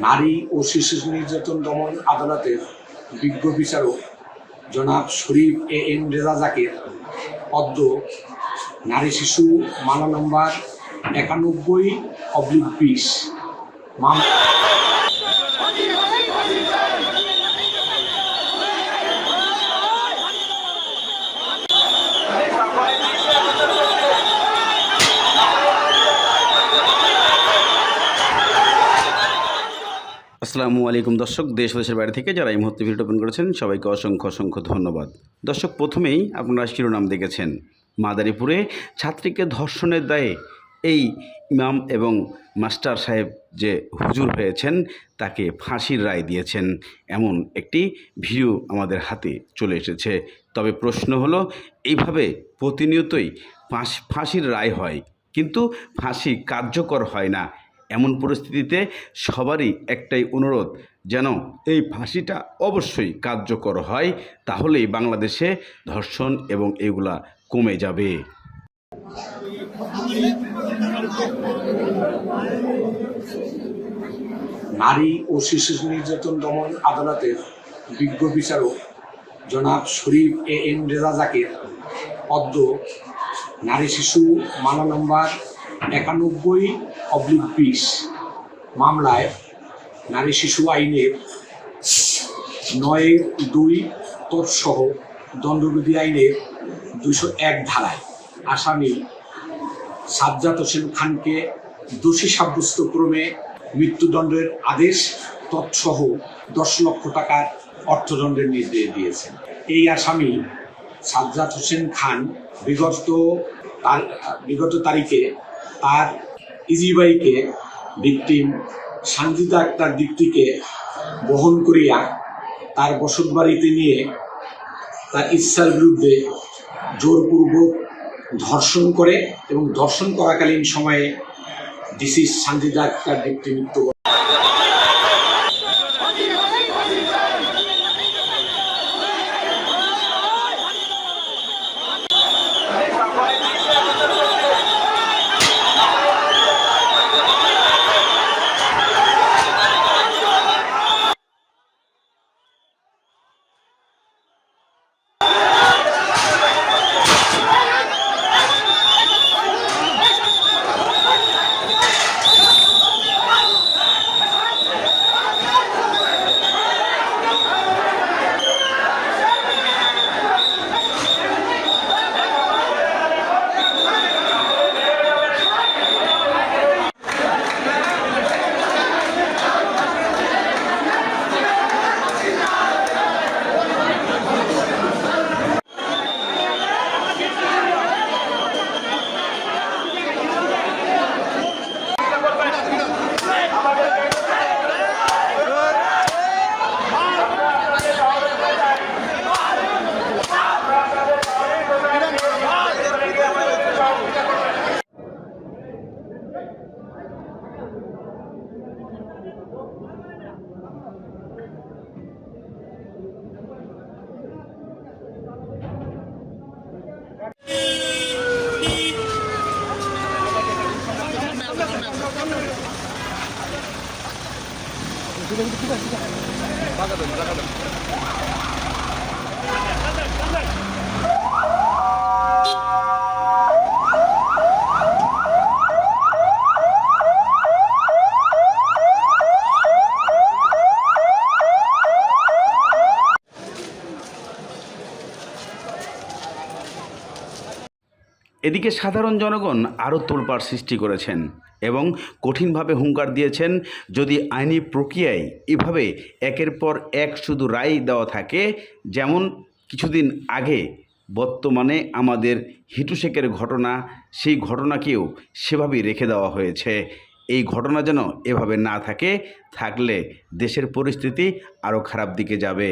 নারী ও শিশু নির্যাতন দমন আদালতের বিজ্ঞ বিচারক জনাব শরীফ এ এম রেজা জাকের অদ্য নারী শিশু মানা নম্বর একানব্বই অব্লিক বিশ। মাম- আসসালামু আলাইকুম দর্শক, দেশ দেশের বাইরে থেকে যারা এই মুহূর্তে ভিডিও ওপেন করেছেন, সবাইকে অসংখ্য অসংখ্য ধন্যবাদ। দর্শক, প্রথমেই আপনারা শিরোনাম দেখেছেন। মাদারীপুরে ছাত্রীকে ধর্ষণের দায়ে এই ইমাম এবং মাস্টার সাহেব যে হুজুর হয়েছেন, তাকে ফাঁসির রায় দিয়েছেন। এমন একটি ভিডিও আমাদের হাতে চলে এসেছে। তবে প্রশ্ন হলো, এইভাবে প্রতিনিয়তই ফাঁস, ফাঁসির রায় হয়, কিন্তু ফাঁসি কার্যকর হয় না এমন পরিস্থিতিতে সবারই একটাই অনুরোধ, যেন এই ফাঁসিটা অবশ্যই কার্যকর হয়, তাহলেই বাংলাদেশে ধর্ষণ এবং এগুলা কমে যাবে। নারী ও শিশু নির্যাতন দমন আদালতের বিজ্ঞ বিচারক জনাব শরীফ এ এম রেজা অদ্য নারী শিশু মানা নম্বর একানব্বই অব্লিক বিশ মামলায় নারী শিশু আইনের নয় দুই তৎসহ দণ্ডবিধি আইনের দুশো এক ধারায় আসামি সাজ্জাদ হোসেন খানকে দোষী সাব্যস্ত ক্রমে মৃত্যুদণ্ডের আদেশ তৎসহ দশ লক্ষ টাকার অর্থদণ্ডের নির্দেশ দিয়েছেন। এই আসামি সাজ্জাদ হোসেন খান বিগত তার বিগত তারিখে তার ইজিবাইকে ভিকটিম সানজিদা আক্তার দিকটিকে বহন করিয়া তার বসত বাড়িতে নিয়ে তার ইচ্ছার বিরুদ্ধে জোরপূর্বক ধর্ষণ করে এবং ধর্ষণ করাকালীন সময়ে ডিসি সানজিদা আক্তার দীপ্তি মৃত্যু Sudah, sudah, sudah. Bakar dong, bakar dong. এদিকে সাধারণ জনগণ আরও তোলপাড় সৃষ্টি করেছেন এবং কঠিনভাবে হুঙ্কার দিয়েছেন, যদি আইনি প্রক্রিয়ায় এভাবে একের পর এক শুধু রায় দেওয়া থাকে, যেমন কিছুদিন আগে বর্তমানে আমাদের হিটু শেখের ঘটনা, সেই ঘটনাকেও সেভাবেই রেখে দেওয়া হয়েছে। এই ঘটনা যেন এভাবে না থাকে, থাকলে দেশের পরিস্থিতি আরও খারাপ দিকে যাবে।